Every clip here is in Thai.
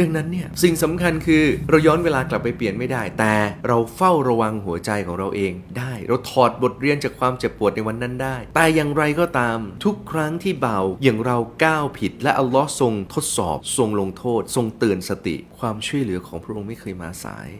ดังนั้นเนี่ยสิ่งสำคัญคือเราย้อนเวลากลับไปเปลี่ยนไม่ได้ แต่เราเฝ้าระวังหัวใจของเราเองได้ เราถอดบทเรียนจากความเจ็บปวดในวันนั้นได้ แต่อย่างไรก็ตาม ทุกครั้งที่เบาอย่างเราก้าวผิด และอัลลอฮ์ทรงทดสอบ ทรงลงโทษ ทรงเตือนสติ ความช่วยเหลือของพระองค์ไม่เคยมาสาย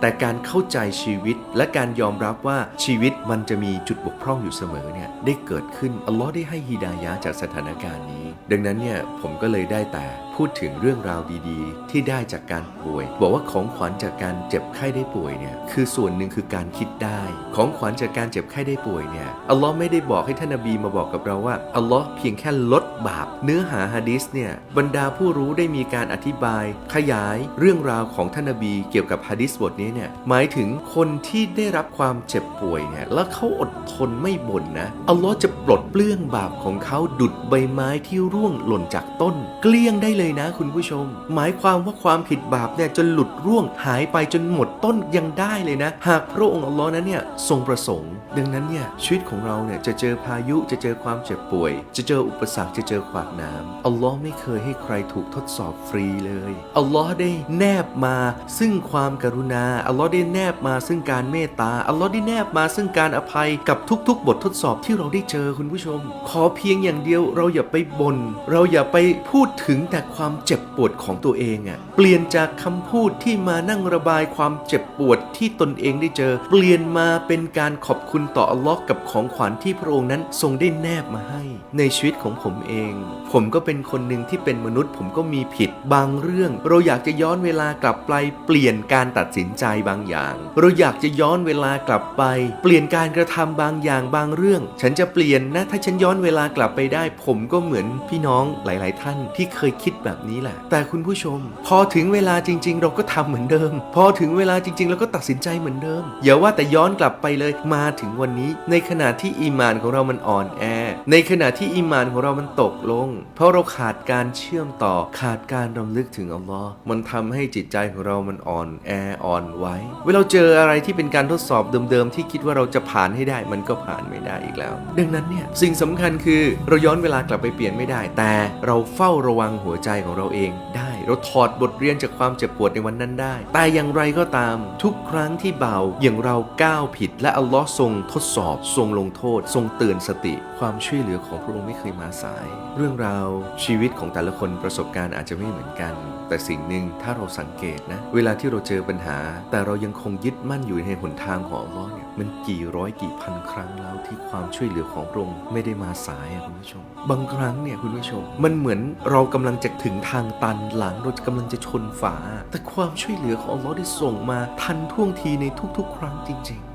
แต่การเข้าใจชีวิตและการยอมรับว่าชีวิตมันจะมีจุดบกพร่องอยู่เสมอเนี่ยได้เกิดขึ้นอัลลอฮ์ได้ให้ฮิดายะจากสถานการณ์นี้ ดังนั้นเนี่ยผมก็เลยได้แต่ พูดถึงเรื่องราวดีๆ ที่ได้จากการป่วย บอกว่าของขวัญจากการเจ็บไข้ได้ป่วยเนี่ยคือส่วนหนึ่งคือการคิดได้ ของขวัญจากการเจ็บไข้ได้ป่วยเนี่ยอัลลอฮ์ไม่ได้บอกให้ท่านนบีมาบอกกับเราว่าอัลลอฮ์เพียงแค่ลดบาป เนื้อหาฮะดิษเนี่ยบรรดาผู้รู้ได้มีการอธิบาย ขยายเรื่องราวของท่านนบีเกี่ยวกับฮะดิษบทนี้เนี่ยหมายถึงคนที่ได้รับความเจ็บป่วยเนี่ยแล้วเขาอดทนไม่บ่นนะอัลลอฮ์จะปลดเปลื้องบาปของเขาดุดใบไม้ที่ร่วงหล่นจากต้น เกลี้ยงได้เลยยนะคุณผู้ชม หมายความว่าความผิดบาปเนี่ยจนหลุดร่วงหายไปจนหมดต้นยังได้เลยนะ หากพระองค์อัลลอฮ์นั้นเนี่ยทรงประสงค์ ดังนั้นเนี่ยชีวิตของเราเนี่ยจะเจอพายุจะเจอความเจ็บป่วย จะเจออุปสรรคจะเจอขวากน้ำอัลลอฮ์ไม่เคยให้ใครถูกทดสอบฟรีเลยอัลลอฮ์ได้แนบมาซึ่งความกรุณาอัลลอฮ์ได้แนบมาซึ่งการเมตตาอัลลอฮ์ได้แนบมาซึ่งการอภัยกับทุกๆ บททดสอบที่เราได้เจอคุณผู้ชม ขอเพียงอย่างเดียวเราอย่าไปบน่นเราอย่าไปพูดถึงแต่ความเจ็บปวดของตัวเองอะ่ะเปลี่ยนจากคำพูดที่มานั่งระบายความเจ็บปวดที่ตนเองได้เจอ เปลี่ยนมาเป็นการขอบคุณต่ออัลลอฮ์กับของขวัญที่พระองค์นั้นทรงได้แนบมาให้ ในชีวิตของผมเอง ผมก็เป็นคนหนึ่งที่เป็นมนุษย์ ผมก็มีผิดบางเรื่อง เราอยากจะย้อนเวลากลับไปเปลี่ยนการตัดสินใจบางอย่าง เราอยากจะย้อนเวลากลับไป เปลี่ยนการกระทำบางอย่างบางเรื่อง ฉันจะเปลี่ยนนะถ้าฉันย้อนเวลากลับไปได้ ผมก็เหมือนพี่น้องหลาย ๆ ท่านที่เคยคิดแบบนี้แหละ แต่คุณผู้ชม พอถึงเวลาจริง ๆ เราก็ทำเหมือนเดิม พอถึงเวลาจริง ๆ เราก็ตัดสินใจเหมือนเดิมอย่าว่าแต่ย้อนกลับไปเลยมาถึงวันนี้ ในขณะที่อีมานของเรามันอ่อนแอ ในขณะที่อีมานของเรามันตกลง เพราะเราขาดการเชื่อมต่อขาดการรำลึกถึงอัลลอฮ์มันทำให้จิตใจของเรามันอ่อนแออ่อนไหวเวลาเราเจออะไรที่เป็นการทดสอบเดิมๆที่คิดว่าเราจะผ่านให้ได้มันก็ผ่านไม่ได้อีกแล้ว ดังนั้นเนี่ยสิ่งสำคัญคือเราย้อนเวลากลับไปเปลี่ยนไม่ได้ แต่เราเฝ้าระวังหัวใจของเราเองได้ เราถอดบทเรียนจากความเจ็บปวดในวันนั้นได้ แต่อย่างไรก็ตาม ทุกครั้งที่เบาอย่างเราก้าวผิด และอัลลอฮ์ทรงทดสอบ ทรงลงโทษ ทรงเตือนสติ ความช่วยเหลือของพระองค์ไม่เคยมาสาย เรื่องราวชีวิตของแต่ละคนประสบการณ์อาจจะไม่เหมือนกัน แต่สิ่งหนึ่งถ้าเราสังเกตนะ เวลาที่เราเจอปัญหา แต่เรายังคงยึดมั่นอยู่ในหนทางของอัลลอฮ์เนี่ยมันกี่ร้อยกี่พันครั้งแล้วที่ความช่วยเหลือของพระองค์ไม่ได้มาสายคุณผู้ชม บางครั้งเนี่ยคุณผู้ชม มันเหมือนเรากำลังจะถึงทางตันหลังเราจะกำลังจะชนฝา แต่ความช่วยเหลือของอัลลอฮ์ได้ส่งมาทันท่วงทีในทุกๆ ครั้งจริง ๆ